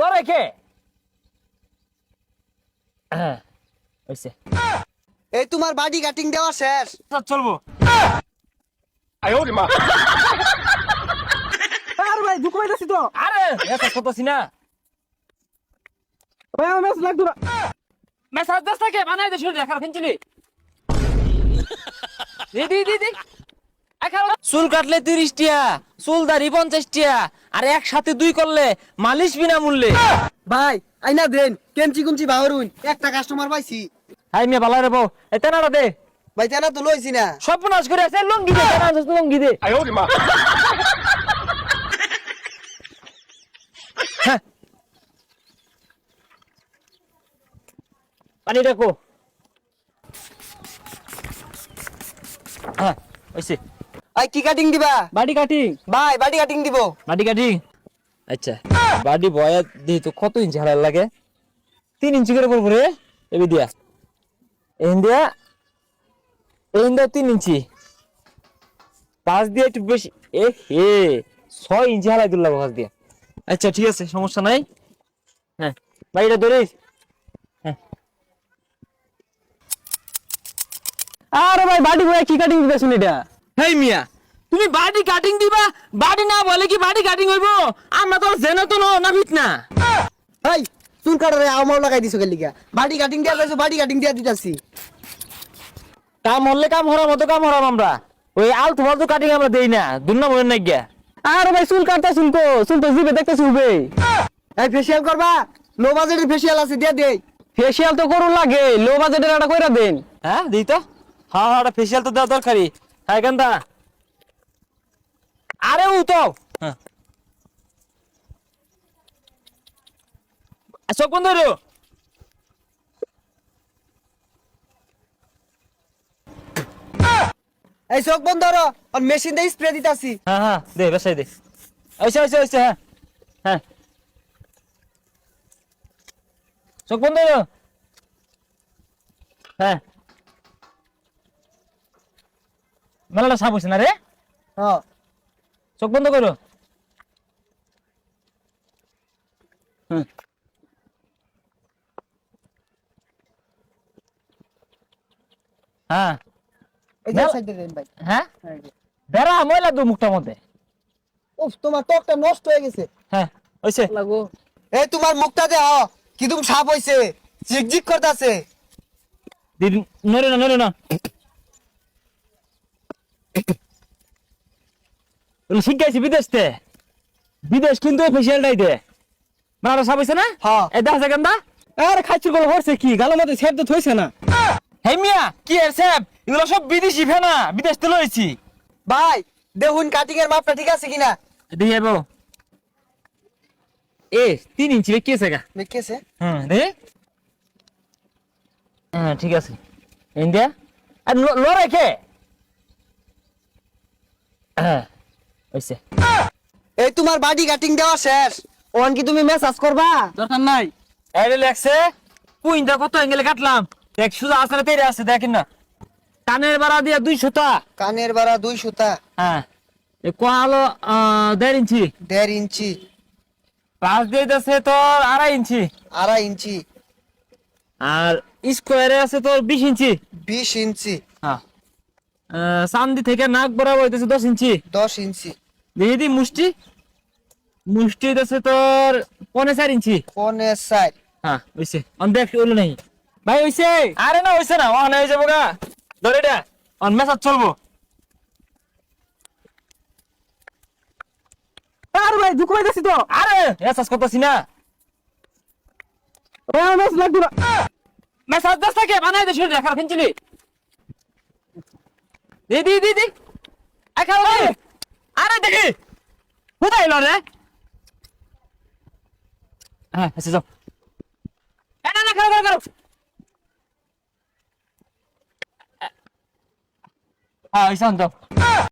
লড়াই কে? হ্যাঁ হয়েছে এই তোমার বাডি কাটিং দেওয়া শেষ। চলবো। আর ভাই দুঃখ পাইতাছি তো। আরে এত কতছি না। ভাই আমার লাগতো না। মেসাজ থাকে বানাই দে শুনে দেখা ফেঞ্চিলি দি দি দি দি। চুল কাটলে তিরিশ টিয়া চুল দাড়ি পঞ্চাশ টিয়া আর একসাথে দুই করলে মালিশ বিনামূল্যে। ভাই আইনা দেন কেমচি কুমচি বাহরুন একটা কাস্টমার পাইছি। হাই মিয়া বালা রে বউ এ দে। ভাই তেনা তো লইছি না। সর্বনাশ করে আছে লঙ্গি দে তেনা আছে লঙ্গি দে। হ্যাঁ। পানি রাখো হ্যাঁ ওইসে আই কি কাটিং দিবা? বাড়ি কাটিং ভাই বাডি কাটিং দিব। বাডি কাটি আচ্ছা বাডি বয়া দিই তো কত ইঞ্চি হারার লাগে? তিন ইঞ্চি করে পড়ব রে। এবি দিয়া। এন দিয়া। এন দিয়া তিন ইঞ্চি পাঁচ দিয়ে একটু বেশি। এ হে ছয় ইঞ্চি হারাই দিলাম পাঁচ দিয়া। আচ্ছা ঠিক আছে সমস্যা নাই। হ্যাঁ বাড়িটা ধরিস। আরে ভাই বাড়ি ভাই কি কাটিং দিতেছেন এটা? হেই মিয়া তুমি বাডি কাটিং দিবা? বাডি না বলে কি বাডি কাটিং হইব? আমরা তো জেনে তো না ভিত না? চুল কাটারে আমাও লাগাই দিছো গেলিগা বাডি কাটিং দিয়া কইছো বাডি কাটিং দিয়া দিতাছি। কাম হলে কাম হরার মতো কাম হরাম আমরা। ওই আলতু ফালতু কাটিং আমরা দেই না দুর্না মনে নাই গিয়া আরে ভাই চুল কাটতেছুন তো চুল তো জিবে দেখতেছি উবে এই ফেসিয়াল করবা? লো বাজেটের ফেসিয়াল আছে দিয়া দেই। ফেসিয়াল তো করুন লাগে লো বাজেটের একটা কইরা দেন। হ্যাঁ দিই তো। হ্যাঁ হ্যাঁ ফেসিয়াল তো দেওয়া দরকারি। হ্যাঁ কেনটা আরে ও তো। হ্যাঁ। চোখ বন্ধ রে এই চোখ বন্ধ করো আর মেশিন দিয়ে স্প্রে দিতাছি। হ্যাঁ হ্যাঁ দে বেসাই দে। আইসে আইসে আইসে হ্যাঁ হ্যাঁ। চোখ বন্ধ হ্যাঁ। মেলাটা সাপ হইছে না রে? হ্যাঁ। চোখ বন্ধ করো। হ্যাঁ। এই যে মেলা- সাইডে দেন ভাই। হ্যাঁ? বেড়া ময়লা দু মুখটার মধ্যে। উফ তোমার ত্বকটা নষ্ট হয়ে গেছে। হ্যাঁ হইছে। লাগো। এই তোমার মুখটা দে হ কি তুমি সাপ হইছে। জিগজিগ করতাছে। দিদি নরে না নরে না। শিখাইছি বিদেশ তে। বিদেশ কিন্তু ফেসিয়ালটাই দে। মারা সব হইছে না? হ্যাঁ। এই দেখা সেকেন্ডা আরে খাচ্ছি গল হরছে কি? গালের মধ্যে সেপ তো থইছে না? হে মিয়া কি এর স্যাপ এগুলো সব বিদেশি ফেনা। বিদেশ থেকে লইছি। ভাই দেখুন কাটিং এর মাপটা ঠিক আছে কিনা? দেখি এবো এ তিন ইঞ্চি আছে গা? মেকেছে হুম দে। হ্যাঁ ঠিক আছে। ইন্ডিয়া আর লড়াই কে? হ্যাঁ। হইছে। এই তোমার বাডি কাটিং দেওয়া শেষ। ওন কি তুমি মেসেজ করবা? দরকার নাই। এই লাগছে কুইনটা কত এঙ্গেলে কাটলাম? দেখ সুজা আসলে তেরে আছে দেখেন না। কানের বাড়া দিয়া দুই সুতা। কানের বাড়া দুই সুতা। হ্যাঁ। এ কোয়ালো দেড় ইঞ্চি। দেড় ইঞ্চি। পাঁচ দিয়ে আছে তোর আড়াই ইঞ্চি। আড়াই ইঞ্চি। আর স্কোয়ারে আছে তোর বিশ ইঞ্চি। বিশ ইঞ্চি। হ্যাঁ। চান্দি থেকে নাক বরাবর হইতেছে দশ ইঞ্চি। দশ ইঞ্চি। দেখি দি মুষ্টি? মুষ্টি হইতেছে তোর পনে চার ইঞ্চি। পনে সাইড হ্যাঁ অন দেখ ওইলো নাই। ভাই হইছে? আরে না হইছে না। ওখানে হয়ে যাব গা ধরে এটা। অন মেসাজ চলবো। আরে ভাই দুঃখ পাইতাছি তো। আরে মেসাজ করতেছি না। ভাই আমার না। মেসাজ দাস থাকে বানাই দে শুনে দেখা ফিনছিলি দি দি দি দি। আই খাও দেখি। কোথায় এলো রে? হ্যাঁ এসে যাও। না না হ্যাঁ ওই যাও।